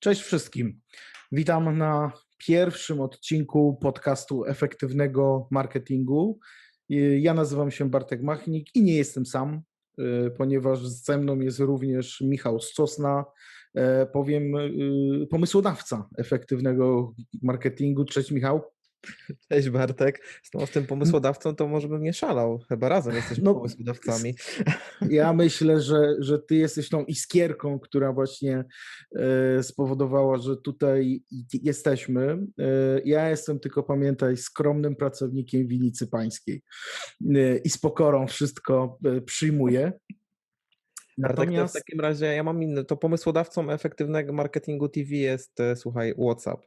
Cześć wszystkim. Witam na pierwszym odcinku podcastu efektywnego marketingu. Ja nazywam się Bartek Machnik i nie jestem sam, y, ponieważ ze mną jest również Michał Stosna, e, powiem y, pomysłodawca efektywnego marketingu. Cześć Michał. Cześć Bartek. Z, tym pomysłodawcą to może bym nie szalał. Chyba razem jesteśmy no, pomysłodawcami. Ja myślę, że, że ty jesteś tą iskierką, która właśnie e, spowodowała, że tutaj jesteśmy. E, ja jestem tylko, pamiętaj, skromnym pracownikiem Winicy Pańskiej e, i z pokorą wszystko przyjmuję. Natomiast... w takim razie ja mam inny. To pomysłodawcą efektywnego marketingu TV jest, słuchaj, WhatsApp.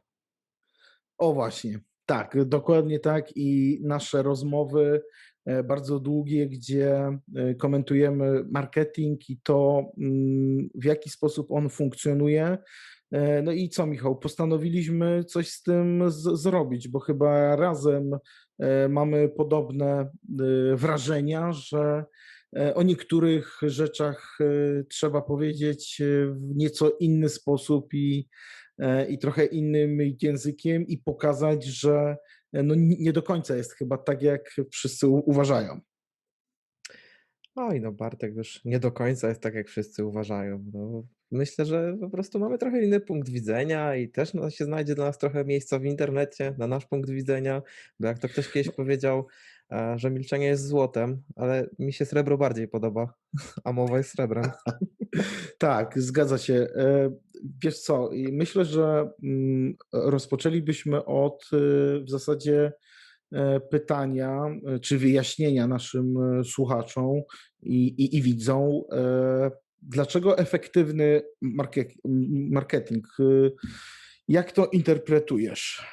O właśnie. Tak, dokładnie tak i nasze rozmowy e, bardzo długie, gdzie e, komentujemy marketing i to, mm, w jaki sposób on funkcjonuje. E, no i co, Michał? Postanowiliśmy coś z tym z zrobić, bo chyba razem mamy podobne wrażenia, że o niektórych rzeczach trzeba powiedzieć w nieco inny sposób i i trochę innym językiem i pokazać, że e, no nie do końca jest chyba tak, jak wszyscy uważają. Oj, no Bartek, już nie do końca jest tak, jak wszyscy uważają. No, myślę, że po prostu mamy trochę inny punkt widzenia i też no, się znajdzie dla nas trochę miejsca w internecie, na nasz punkt widzenia, bo jak to ktoś kiedyś powiedział, e, że milczenie jest złotem, ale mi się srebro bardziej podoba, a mowa jest srebrem. Tak, zgadza się. Wiesz co, myślę, że mm, rozpoczęlibyśmy od y, w zasadzie e, pytania e, czy wyjaśnienia naszym e, słuchaczom i, i, i widzom, dlaczego efektywny marketing, jak to interpretujesz?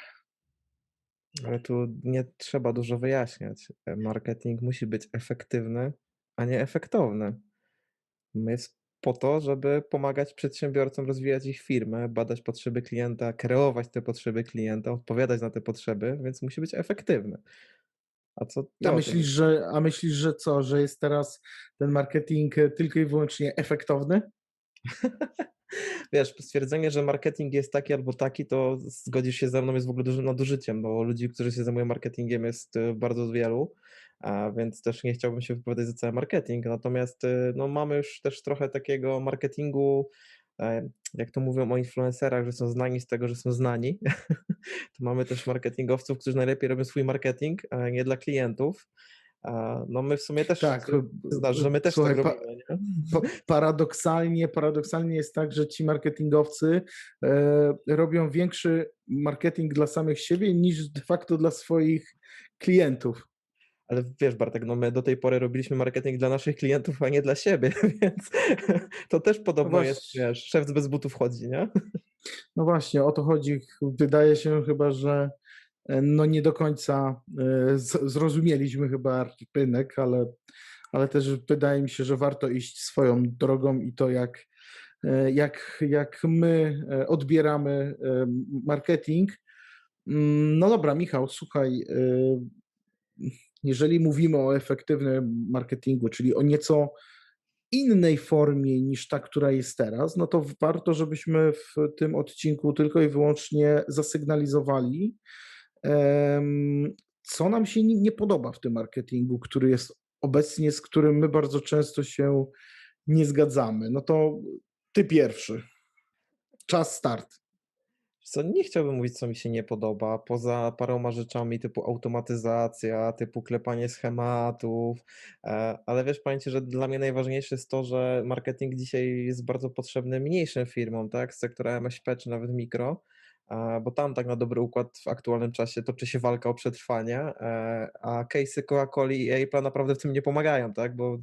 Ale tu nie trzeba dużo wyjaśniać. Marketing musi być efektywny, a nie efektowny. Jest po to, żeby pomagać przedsiębiorcom rozwijać ich firmę, badać potrzeby klienta, kreować te potrzeby klienta, odpowiadać na te potrzeby, więc musi być efektywny. A co a myślisz, że, a myślisz, że co, że jest teraz ten marketing tylko i wyłącznie efektowny? Wiesz, stwierdzenie, że marketing jest taki albo taki, to zgodzisz się ze mną, jest w ogóle dużym nadużyciem, bo ludzi, którzy się zajmują marketingiem jest y, bardzo wielu więc też nie chciałbym się wypowiadać za cały marketing. Natomiast y, no, mamy już też trochę takiego marketingu, e, jak to mówią o influencerach, że są znani z tego, że są znani, to mamy też marketingowców, którzy najlepiej robią swój marketing, nie dla klientów. No my w sumie też tak, znasz, że my też słuchaj, tak robimy. Pa, paradoksalnie, paradoksalnie jest tak, że ci marketingowcy e, robią większy marketing dla samych siebie niż de facto dla swoich klientów. Ale wiesz, Bartek, no my do tej pory robiliśmy marketing dla naszych klientów, a nie dla siebie, więc to też podobno no jest, wiesz, szef bez butów chodzi, nie? No właśnie, o to chodzi. Wydaje się chyba, że e, no nie do końca e, zrozumieliśmy chyba rynek, ale, ale też wydaje mi się, że warto iść swoją drogą i to jak, e, jak, jak my odbieramy marketing. Mm, no dobra, Michał, słuchaj, jeżeli mówimy o efektywnym marketingu, czyli o nieco innej formie niż ta, która jest teraz, no to warto, żebyśmy w tym odcinku tylko i wyłącznie zasygnalizowali, co nam się nie podoba w tym marketingu, który jest obecnie, z którym my bardzo często się nie zgadzamy. No to ty pierwszy. Czas start co, nie chciałbym mówić, co mi się nie podoba, poza paroma rzeczami typu automatyzacja, typu klepanie schematów, e, ale wiesz, pamiętajcie, że dla mnie najważniejsze jest to, że marketing dzisiaj jest bardzo potrzebny mniejszym firmom, tak, z sektora MŚP czy nawet mikro, bo tam tak na dobry układ w aktualnym czasie toczy się walka o przetrwanie, e, a case'y Coca-Coli i Apple'a naprawdę w tym nie pomagają, tak? Bo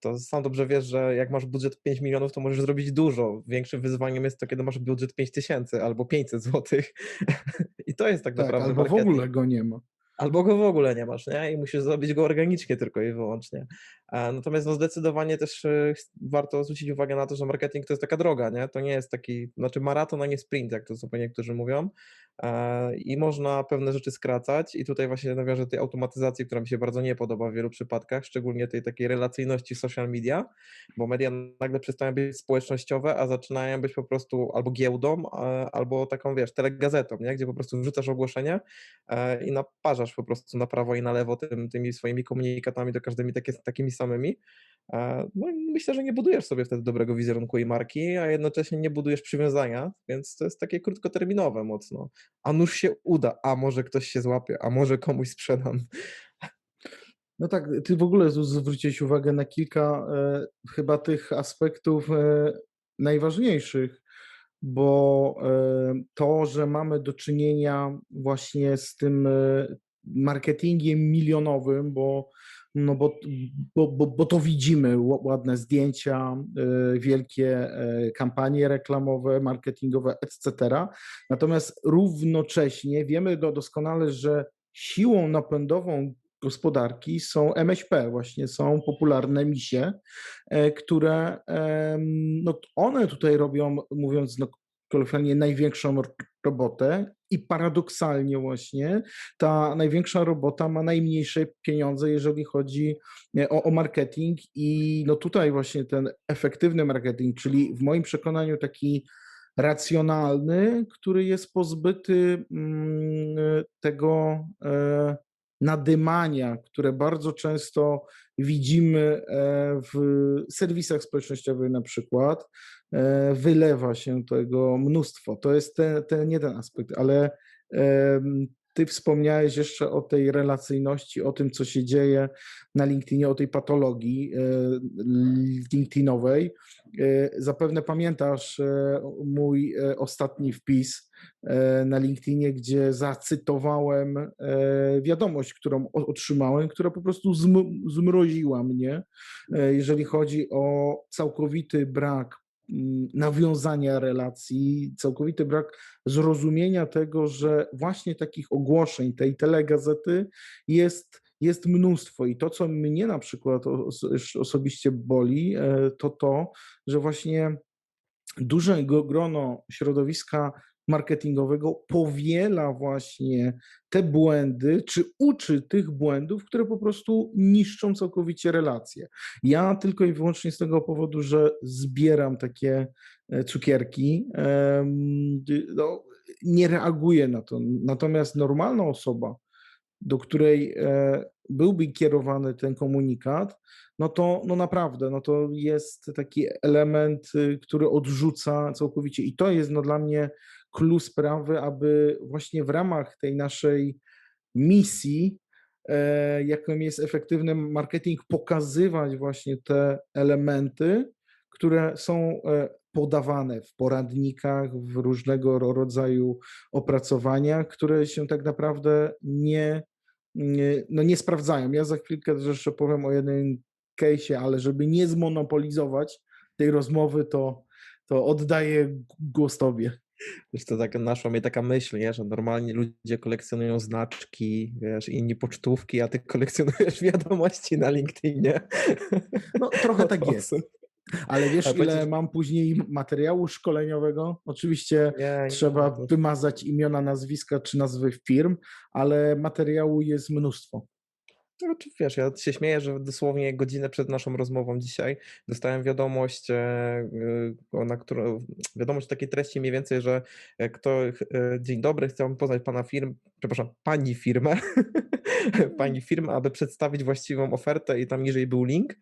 to sam dobrze wiesz, że jak masz budżet 5 milionów, to możesz zrobić dużo. Większym wyzwaniem jest to, kiedy masz budżet 5 tysięcy albo 500 złotych. I to jest tak, tak naprawdę. Albo marketing. w ogóle go nie ma. Albo go w ogóle nie masz, nie? I musisz zrobić go organicznie tylko i wyłącznie. E, natomiast no zdecydowanie też e, warto zwrócić uwagę na to, że marketing to jest taka droga, nie? To nie jest taki, znaczy maraton, a nie sprint, jak to sobie niektórzy mówią. E, I można pewne rzeczy skracać i tutaj właśnie nawiążę tej automatyzacji, która mi się bardzo nie podoba w wielu przypadkach, szczególnie tej takiej relacyjności social media, bo media nagle przestają być społecznościowe, a zaczynają być po prostu albo giełdą, albo taką, wiesz, telegazetą, nie? Gdzie po prostu wrzucasz ogłoszenie i naparzasz po prostu na prawo i na lewo tym, tymi swoimi komunikatami do każdymi takie, takimi samymi. E, No myślę, że nie budujesz sobie wtedy dobrego wizerunku i marki, a jednocześnie nie budujesz przywiązania, więc to jest takie krótkoterminowe mocno. A nuż się uda, a może ktoś się złapie, a może komuś sprzedam. No tak, ty w ogóle zwróciłeś uwagę na kilka e, chyba tych aspektów e, najważniejszych, bo e, to, że mamy do czynienia właśnie z tym e, marketingiem milionowym, bo, no bo, bo, bo, bo to widzimy, ła- ładne zdjęcia, e, wielkie e, kampanie reklamowe, marketingowe, etc. Natomiast równocześnie wiemy do- doskonale, że siłą napędową gospodarki są MŚP, właśnie są popularne misie, e, które no, one tutaj robią, mówiąc no, kolokwialnie, największą robotę i paradoksalnie właśnie ta największa robota ma najmniejsze pieniądze, jeżeli chodzi e, o, o marketing. I no tutaj właśnie ten efektywny marketing, czyli w moim przekonaniu taki racjonalny, który jest pozbyty mm, tego e, nadymania, które bardzo często widzimy e, w serwisach społecznościowych na przykład, wylewa się tego mnóstwo. To jest ten, ten nie ten aspekt, ale ty wspomniałeś jeszcze o tej relacyjności, o tym, co się dzieje na LinkedInie, o tej patologii e, LinkedInowej. E, Zapewne pamiętasz e, mój e, ostatni wpis e, na LinkedInie, gdzie zacytowałem e, wiadomość, którą otrzymałem, która po prostu zm- zmroziła mnie, e, jeżeli chodzi o całkowity brak nawiązania relacji, całkowity brak zrozumienia tego, że właśnie takich ogłoszeń, tej telegazety jest, jest mnóstwo. I to, co mnie na przykład os- osobiście boli, e, to to, że właśnie duże gro- grono środowiska marketingowego powiela właśnie te błędy, czy uczy tych błędów, które po prostu niszczą całkowicie relacje. Ja tylko i wyłącznie z tego powodu, że zbieram takie e, cukierki, no, nie reaguję na to. Natomiast normalna osoba, do której e, byłby kierowany ten komunikat, no to no naprawdę, no to jest taki element, y, który odrzuca całkowicie. I to jest no dla mnie clue sprawy, aby właśnie w ramach tej naszej misji, e, jaką jest efektywny marketing, pokazywać właśnie te elementy, które są e, podawane w poradnikach, w różnego ro- rodzaju opracowaniach, które się tak naprawdę nie, no nie sprawdzają. Ja za chwilkę jeszcze powiem o jednym case'ie, ale żeby nie zmonopolizować tej rozmowy, to, to oddaję głos tobie. Wiesz, to tak naszła mnie taka myśl, nie? że normalnie ludzie kolekcjonują znaczki, wiesz, inni pocztówki, a ty kolekcjonujesz wiadomości na LinkedInie. No trochę tak jest. Ale wiesz, A ile mam później materiału szkoleniowego? Oczywiście Nie, nie, trzeba to- wymazać imiona, nazwiska czy nazwy firm, ale materiału jest mnóstwo. No, czy wiesz, ja się śmieję, że dosłownie godzinę przed naszą rozmową dzisiaj dostałem wiadomość, e, e, na którą, wiadomość takiej treści mniej więcej, że e, kto, dzień dobry, chcę poznać pana firm, przepraszam, pani firmę, pani firmę, aby przedstawić właściwą ofertę i tam niżej był link.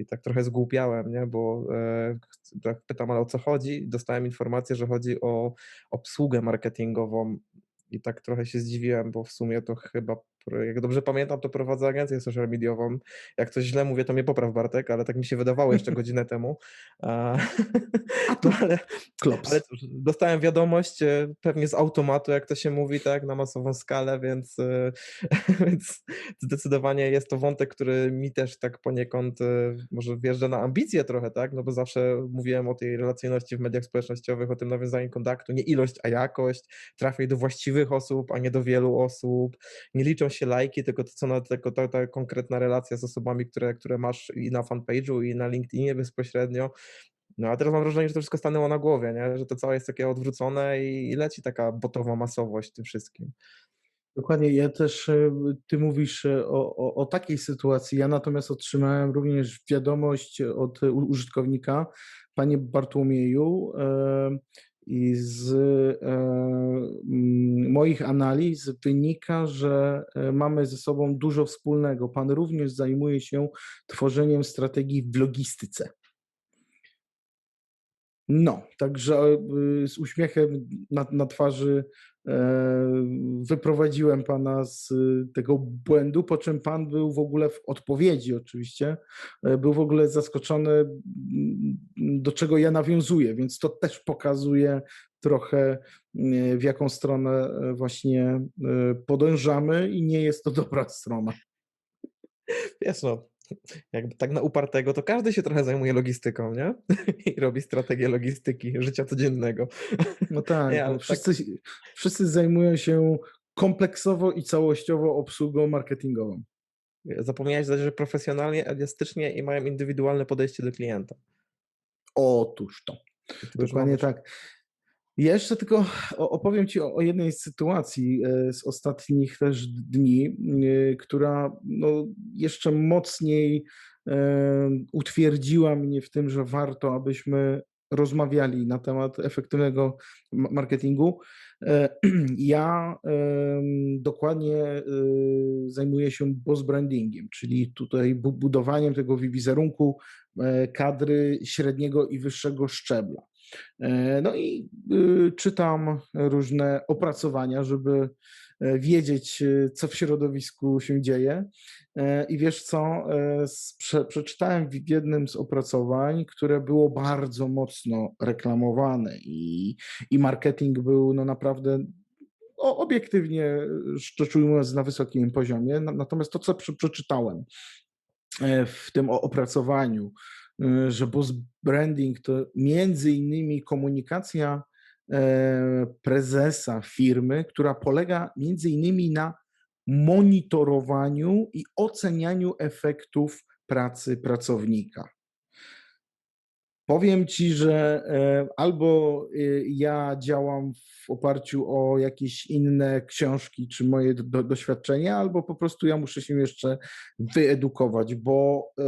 I tak trochę zgłupiałem, nie? bo e, tak pytam, ale o co chodzi? Dostałem informację, że chodzi o obsługę marketingową i tak trochę się zdziwiłem, bo w sumie to chyba jak dobrze pamiętam, to prowadzę agencję social mediową. Jak coś źle mówię, to mnie popraw Bartek, ale tak mi się wydawało jeszcze godzinę temu. A, no ale ale klops. cóż, dostałem wiadomość, e, pewnie z automatu, jak to się mówi, tak, na masową skalę, więc, e, więc zdecydowanie jest to wątek, który mi też tak poniekąd e, może wjeżdża na ambicje trochę, tak, no bo zawsze mówiłem o tej relacyjności w mediach społecznościowych, o tym nawiązaniu kontaktu, nie ilość, a jakość, trafiaj do właściwych osób, a nie do wielu osób, nie liczą się lajki, tylko to, co na, tylko ta, ta konkretna relacja z osobami, które, które masz i na fanpage'u, i na LinkedInie bezpośrednio, no a teraz mam wrażenie, że to wszystko stanęło na głowie, nie? że to całe jest takie odwrócone i, i leci taka botowa masowość tym wszystkim. Dokładnie, ja też, e, ty mówisz e, o, o, o takiej sytuacji, ja natomiast otrzymałem również wiadomość od użytkownika, panie Bartłomieju, i z e, mm, moich analiz wynika, że e, mamy ze sobą dużo wspólnego. Pan również zajmuje się tworzeniem strategii w logistyce. No, także y, z uśmiechem na, na twarzy e, wyprowadziłem pana z y, tego błędu, po czym pan był w ogóle w odpowiedzi oczywiście, e, był w ogóle zaskoczony, mm, do czego ja nawiązuję, więc to też pokazuje trochę mm, w jaką stronę e, właśnie e, podążamy i nie jest to dobra strona. Wiesz, jakby tak na upartego, to każdy się trochę zajmuje logistyką, nie? I robi strategię logistyki życia codziennego. No tak, Nie, bo ale tak, wszyscy, wszyscy zajmują się kompleksowo i całościowo obsługą marketingową. zapomniałeś dodać, że profesjonalnie, elastycznie i mają indywidualne podejście do klienta. Otóż to. Dokładnie tak. Ja jeszcze tylko opowiem Ci o, o jednej sytuacji e, z ostatnich też dni, e, która no, jeszcze mocniej e, utwierdziła mnie w tym, że warto, abyśmy rozmawiali na temat efektywnego ma- marketingu. Ja dokładnie zajmuję się boss brandingiem, czyli tutaj bu- budowaniem tego wi- wizerunku kadry średniego i wyższego szczebla. E, No i y, czytam różne opracowania, żeby e, wiedzieć, e, co w środowisku się dzieje. I wiesz co, przeczytałem w jednym z opracowań, które było bardzo mocno reklamowane i, i marketing był no naprawdę o- obiektywnie, rzecz ujmując, na wysokim poziomie. Na- Natomiast to, co prze- przeczytałem w tym opracowaniu, że boost branding to między innymi komunikacja e, prezesa firmy, która polega między innymi na monitorowaniu i ocenianiu efektów pracy pracownika. Powiem ci, że e, albo y, ja działam w oparciu o jakieś inne książki czy moje do, do, doświadczenia, albo po prostu ja muszę się jeszcze wyedukować, bo e,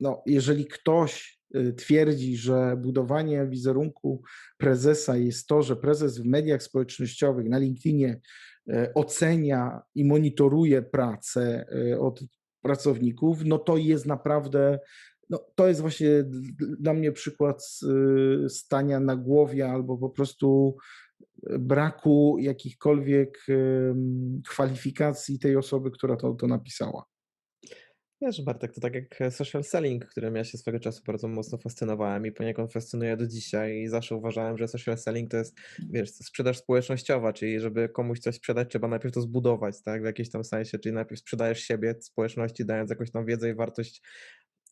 no, jeżeli ktoś e, twierdzi, że budowanie wizerunku prezesa jest to, że prezes w mediach społecznościowych, na LinkedInie e, ocenia i monitoruje pracę e, od pracowników, no to jest naprawdę no, to jest właśnie dla mnie przykład y, stania na głowie albo po prostu braku jakichkolwiek kwalifikacji tej osoby, która to, to napisała. Wiesz, Bartek, to tak jak social selling, którym ja się swego czasu bardzo mocno fascynowałem i poniekąd fascynuję do dzisiaj i zawsze uważałem, że social selling to jest, wiesz, sprzedaż społecznościowa, czyli żeby komuś coś sprzedać, trzeba najpierw to zbudować, tak, w jakimś tam sensie, czyli najpierw sprzedajesz siebie społeczności, dając jakąś tam wiedzę i wartość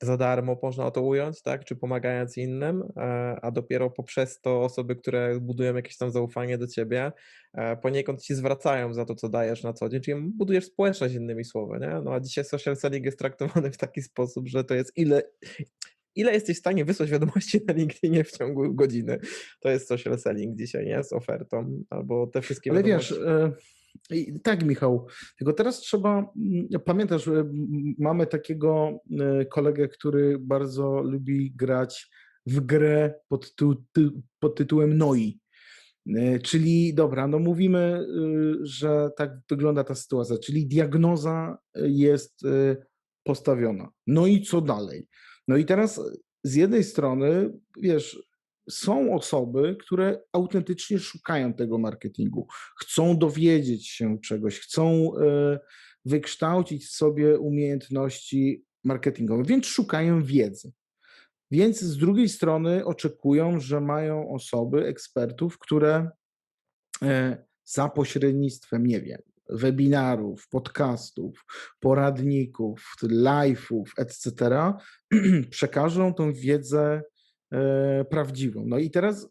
za darmo, można to ująć, tak, czy pomagając innym, e, a dopiero poprzez to osoby, które budują jakieś tam zaufanie do ciebie, e, poniekąd ci zwracają za to, co dajesz na co dzień, czyli budujesz społeczność innymi słowy, nie? No a dzisiaj social selling jest traktowany w taki sposób, że to jest ile, ile jesteś w stanie wysłać wiadomości na LinkedInie w ciągu godziny. To jest social selling dzisiaj, nie? Z ofertą, albo te wszystkie Ale wiesz, wiadomości. E, i tak Michał, tylko teraz trzeba, mm, pamiętasz, m- mamy takiego e, kolegę, który bardzo lubi grać w grę pod, ty, pod tytułem NOI. E, Czyli dobra, no mówimy, y, że tak wygląda ta sytuacja, czyli diagnoza jest postawiona. No i co dalej? No i teraz z jednej strony, wiesz, są osoby, które autentycznie szukają tego marketingu, chcą dowiedzieć się czegoś, chcą e, wykształcić sobie umiejętności marketingowe, więc szukają wiedzy. Więc z drugiej strony oczekują, że mają osoby, ekspertów, które e, za pośrednictwem, nie wiem, webinarów, podcastów, poradników, live'ów, etc., przekażą tą wiedzę prawdziwą. No i teraz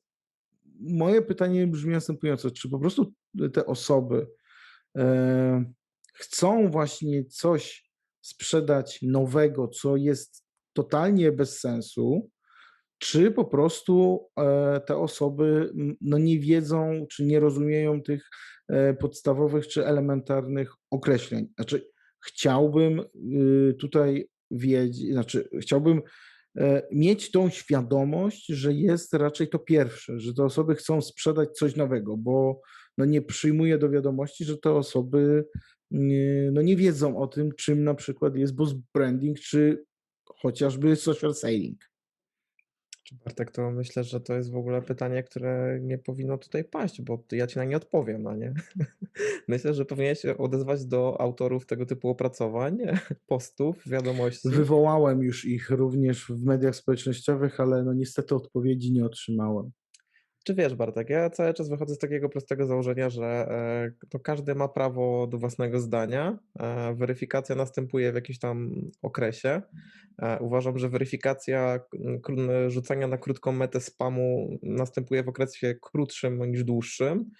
moje pytanie brzmi następująco: czy po prostu te osoby e, chcą właśnie coś sprzedać nowego, co jest totalnie bez sensu, czy po prostu e, te osoby no nie wiedzą, czy nie rozumieją tych e, podstawowych czy elementarnych określeń. Znaczy, chciałbym y, tutaj wiedzieć, znaczy, chciałbym e, mieć tą świadomość, że jest raczej to pierwsze, że te osoby chcą sprzedać coś nowego, bo no nie przyjmuję do wiadomości, że te osoby nie, no nie wiedzą o tym, czym na przykład jest boost branding, czy chociażby social selling. Czy Bartek, to myślę, że to jest w ogóle pytanie, które nie powinno tutaj paść, bo ja ci na nie odpowiem, no nie? Myślę, że powinieneś odezwać do autorów tego typu opracowań, postów, wiadomości. Wywołałem już ich również w mediach społecznościowych, ale no niestety odpowiedzi nie otrzymałem. Czy wiesz, Bartek, ja cały czas wychodzę z takiego prostego założenia, że e, to każdy ma prawo do własnego zdania. e, Weryfikacja następuje w jakimś tam okresie. E, Uważam, że weryfikacja rzucania na krótką metę spamu następuje w okresie krótszym niż dłuższym.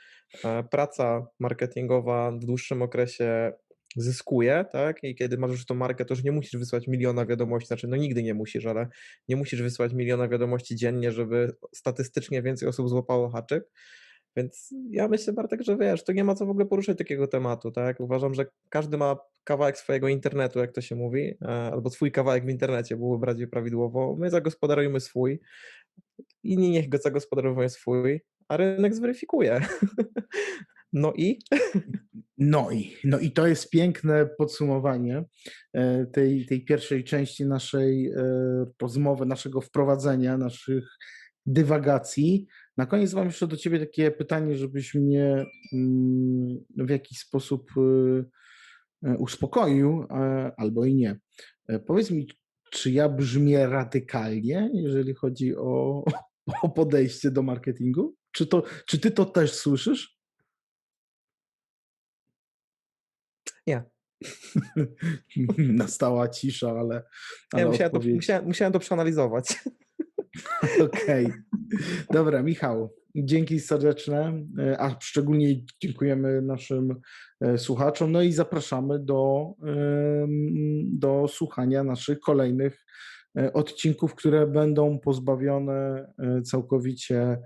Praca marketingowa w dłuższym okresie zyskuje, tak? I kiedy masz już tą markę, to już nie musisz wysłać miliona wiadomości, znaczy no nigdy nie musisz, ale nie musisz wysłać miliona wiadomości dziennie, żeby statystycznie więcej osób złapało haczyk. Więc ja myślę, Bartek, że wiesz, to nie ma co w ogóle poruszać takiego tematu, tak? Uważam, że każdy ma kawałek swojego internetu, jak to się mówi, e, albo swój kawałek w internecie, byłoby bardziej prawidłowo. My zagospodarujmy swój, inni niech go zagospodarują swój, a rynek zweryfikuje. No i No i, no i to jest piękne podsumowanie e, tej, tej pierwszej części naszej e, rozmowy, naszego wprowadzenia, naszych dywagacji. Na koniec mam jeszcze do Ciebie takie pytanie, żebyś mnie mm, w jakiś sposób e, uspokoił, albo i nie. Powiedz mi, czy ja brzmię radykalnie, jeżeli chodzi o, o podejście do marketingu? Czy, to, czy Ty to też słyszysz? Nie. Nastała cisza, ale, Ja ale musiałem, to, odpowiedź. musiałem, musiałem to przeanalizować. Okej. Dobra, Michał, dzięki serdeczne, e, a szczególnie dziękujemy naszym e, słuchaczom, no i zapraszamy do, do słuchania naszych kolejnych e, odcinków, które będą pozbawione całkowicie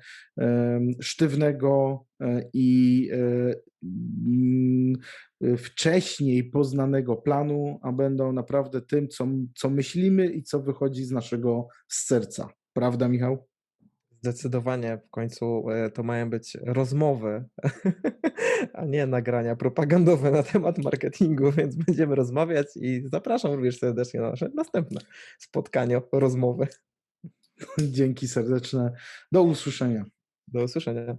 sztywnego i wcześniej poznanego planu, a będą naprawdę tym, co, co myślimy i co wychodzi z naszego serca. Prawda, Michał? Zdecydowanie w końcu e, to mają być rozmowy, a nie nagrania propagandowe na temat marketingu, więc będziemy rozmawiać i zapraszam również serdecznie na nasze następne spotkanie, rozmowy. Dzięki serdeczne. Do usłyszenia. Do usłyszenia.